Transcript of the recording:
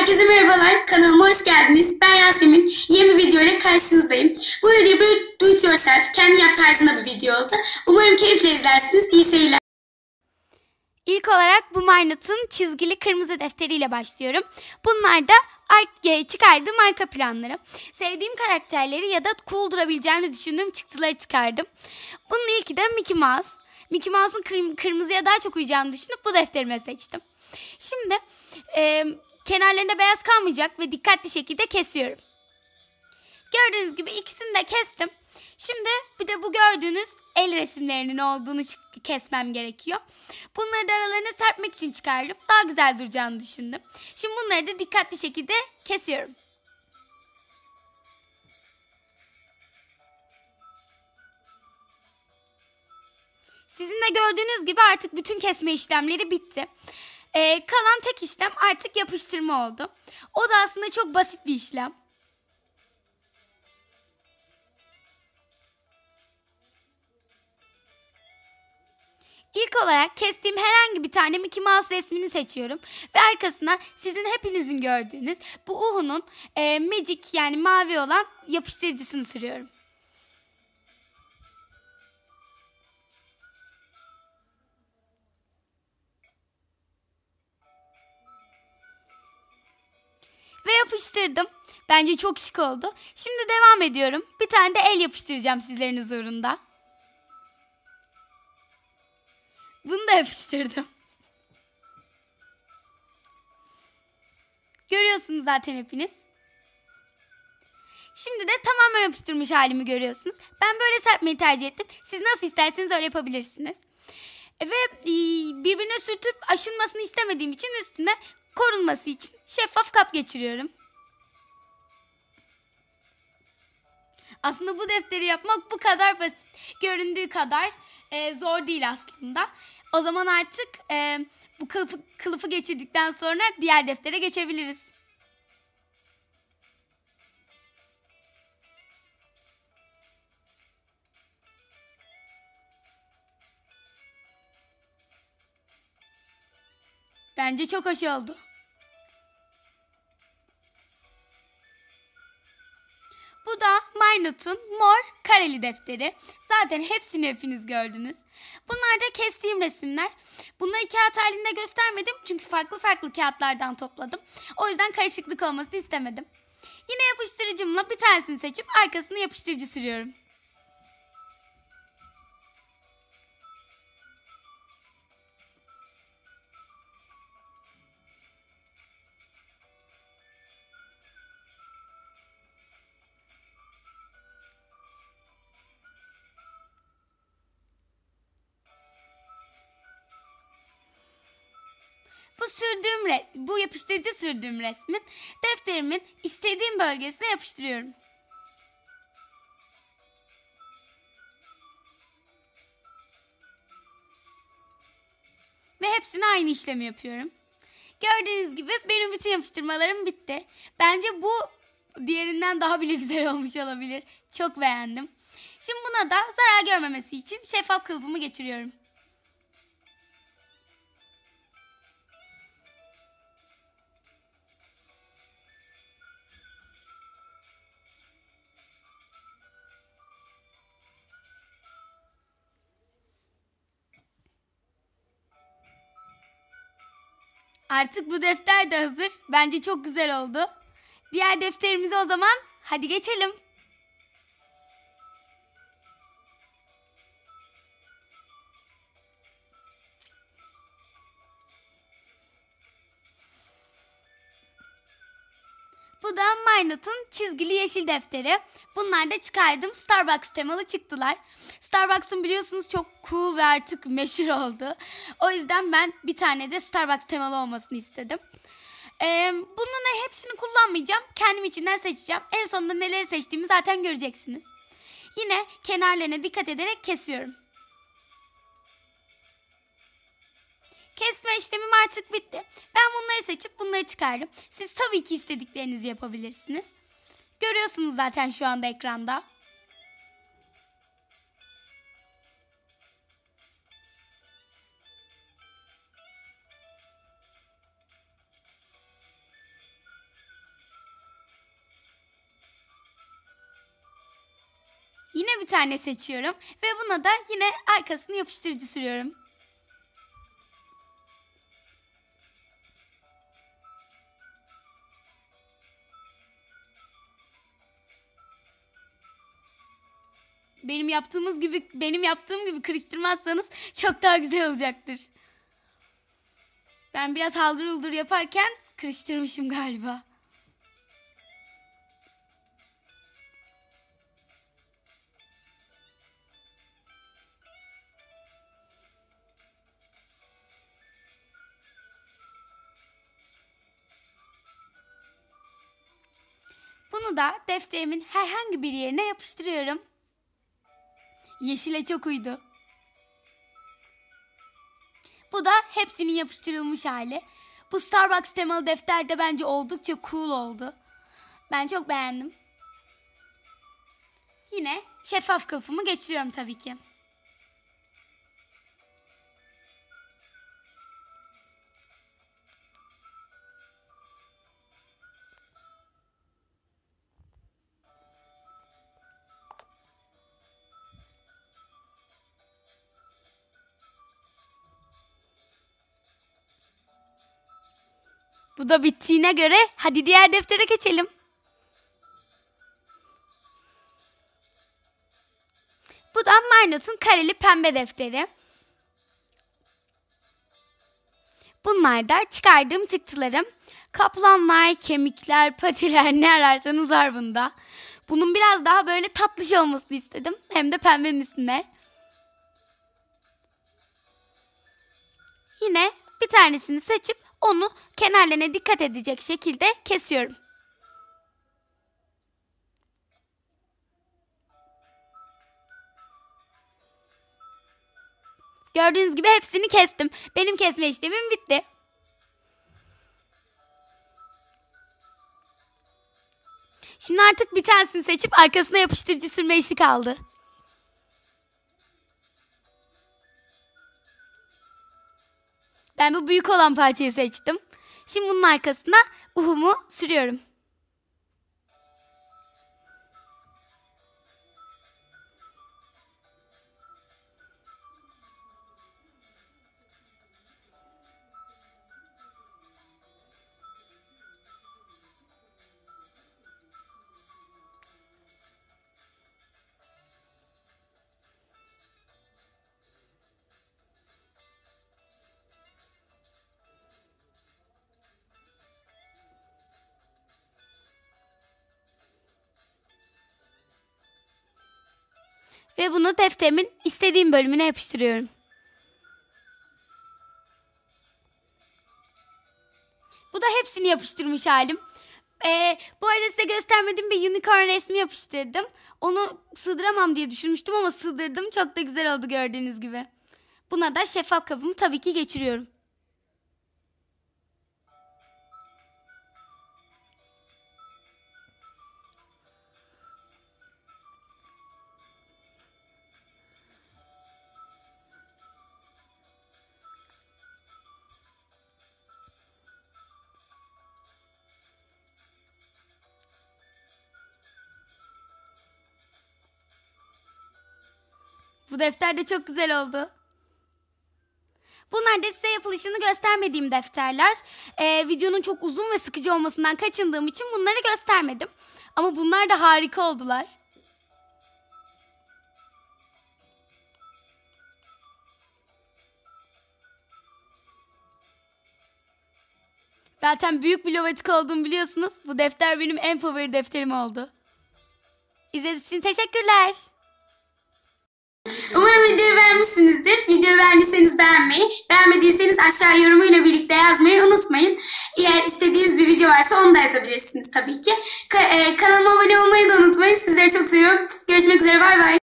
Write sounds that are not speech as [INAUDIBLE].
Herkese merhabalar. Kanalıma hoş geldiniz. Ben Yasemin. Yeni bir video ile karşınızdayım. Bu video bir do it yourself, kendi yap tarzında bir video oldu. Umarım keyifle izlersiniz. İyi seyirler. İlk olarak bu Maynut'un çizgili kırmızı defteriyle başlıyorum. Bunlar da ar- çıkardığım arka planları. Sevdiğim karakterleri ya da cool durabileceğini düşündüğüm çıktıları çıkardım. Bunun ilki de Mickey Mouse. Mickey Mouse'un kır- kırmızıya daha çok uyacağını düşünüp bu defterime seçtim. Şimdi e, kenarlarında beyaz kalmayacak ve dikkatli şekilde kesiyorum. Gördüğünüz gibi ikisini de kestim. Şimdi bir de bu gördüğünüz el resimlerinin olduğunu kesmem gerekiyor. Bunları da aralarına serpmek için çıkardım. Daha güzel duracağını düşündüm. Şimdi bunları da dikkatli şekilde kesiyorum. Sizin de gördüğünüz gibi artık bütün kesme işlemleri bitti. Ee, kalan tek işlem artık yapıştırma oldu. O da aslında çok basit bir işlem. İlk olarak kestiğim herhangi bir tane Mickey Mouse resmini seçiyorum. Ve arkasına sizin hepinizin gördüğünüz bu Uhu'nun e, Magic yani mavi olan yapıştırıcısını sürüyorum. Yapıştırdım. Bence çok şık oldu. Şimdi devam ediyorum. Bir tane de el yapıştıracağım sizlerin huzurunda. Bunu da yapıştırdım. Görüyorsunuz zaten hepiniz. Şimdi de tamamen yapıştırmış halimi görüyorsunuz. Ben böyle serpmeyi tercih ettim. Siz nasıl isterseniz öyle yapabilirsiniz. Ve e, birbirine sürtüp aşınmasını istemediğim için üstüne korunması için şeffaf kap geçiriyorum. Aslında bu defteri yapmak bu kadar basit. Göründüğü kadar e, zor değil aslında. O zaman artık e, bu kılıfı, kılıfı geçirdikten sonra diğer deftere geçebiliriz. Bence çok hoş oldu. Maynut'un mor kareli defteri. Zaten hepsini hepiniz gördünüz. Bunlar da kestiğim resimler. Bunları kağıt halinde göstermedim çünkü farklı farklı kağıtlardan topladım. O yüzden karışıklık olmasını istemedim. Yine yapıştırıcımla bir tanesini seçip arkasını yapıştırıcı sürüyorum. Sürdüğüm re- bu yapıştırıcı sürdüğüm resmin defterimin istediğim bölgesine yapıştırıyorum. Ve hepsine aynı işlemi yapıyorum. Gördüğünüz gibi benim bütün yapıştırmalarım bitti. Bence bu diğerinden daha bile [LAUGHS] güzel olmuş olabilir. Çok beğendim. Şimdi buna da zarar görmemesi için şeffaf kılıfımı geçiriyorum. Artık bu defter de hazır. Bence çok güzel oldu. Diğer defterimize o zaman hadi geçelim. Bu da Maynut'un çizgili yeşil defteri. Bunlar da çıkardım. Starbucks temalı çıktılar. Starbucks'ın biliyorsunuz çok cool ve artık meşhur oldu. O yüzden ben bir tane de Starbucks temalı olmasını istedim. Ee, bunun hepsini kullanmayacağım. Kendim içinden seçeceğim. En sonunda neleri seçtiğimi zaten göreceksiniz. Yine kenarlarına dikkat ederek kesiyorum. Kesme işlemim artık bitti. Ben bunları seçip bunları çıkardım. Siz tabii ki istediklerinizi yapabilirsiniz. Görüyorsunuz zaten şu anda ekranda. Yine bir tane seçiyorum ve buna da yine arkasını yapıştırıcı sürüyorum. Benim yaptığımız gibi benim yaptığım gibi kırıştırmazsanız çok daha güzel olacaktır. Ben biraz haldır uldur yaparken kırıştırmışım galiba. Bunu da defterimin herhangi bir yerine yapıştırıyorum. Yeşile çok uydu. Bu da hepsinin yapıştırılmış hali. Bu Starbucks temalı defter de bence oldukça cool oldu. Ben çok beğendim. Yine şeffaf kılıfımı geçiriyorum tabii ki. Bu da bittiğine göre hadi diğer deftere geçelim. Bu da MyNote'un kareli pembe defteri. Bunlar da çıkardığım çıktılarım. Kaplanlar, kemikler, patiler ne ararsanız var bunda. Bunun biraz daha böyle tatlış olmasını istedim. Hem de pembenin üstüne. Yine bir tanesini seçip onu kenarlarına dikkat edecek şekilde kesiyorum. Gördüğünüz gibi hepsini kestim. Benim kesme işlemim bitti. Şimdi artık bir tanesini seçip arkasına yapıştırıcı sürme işi kaldı. Ben bu büyük olan parçayı seçtim. Şimdi bunun arkasına uhumu sürüyorum. Ve bunu defterimin istediğim bölümüne yapıştırıyorum. Bu da hepsini yapıştırmış halim. Ee, bu arada size göstermediğim bir unicorn resmi yapıştırdım. Onu sığdıramam diye düşünmüştüm ama sığdırdım. Çok da güzel oldu gördüğünüz gibi. Buna da şeffaf kabımı tabii ki geçiriyorum. Bu defter de çok güzel oldu. Bunlar da size yapılışını göstermediğim defterler. Ee, videonun çok uzun ve sıkıcı olmasından kaçındığım için bunları göstermedim. Ama bunlar da harika oldular. Zaten büyük bir lovatik olduğumu biliyorsunuz. Bu defter benim en favori defterim oldu. İzlediğiniz için teşekkürler. Umarım videoyu beğenmişsinizdir. Videoyu beğendiyseniz beğenmeyi, beğenmediyseniz aşağı yorumuyla birlikte yazmayı unutmayın. Eğer istediğiniz bir video varsa onu da yazabilirsiniz tabii ki. Ka- e, kanalıma abone olmayı da unutmayın. Sizleri çok seviyorum. Görüşmek üzere. Bay bay.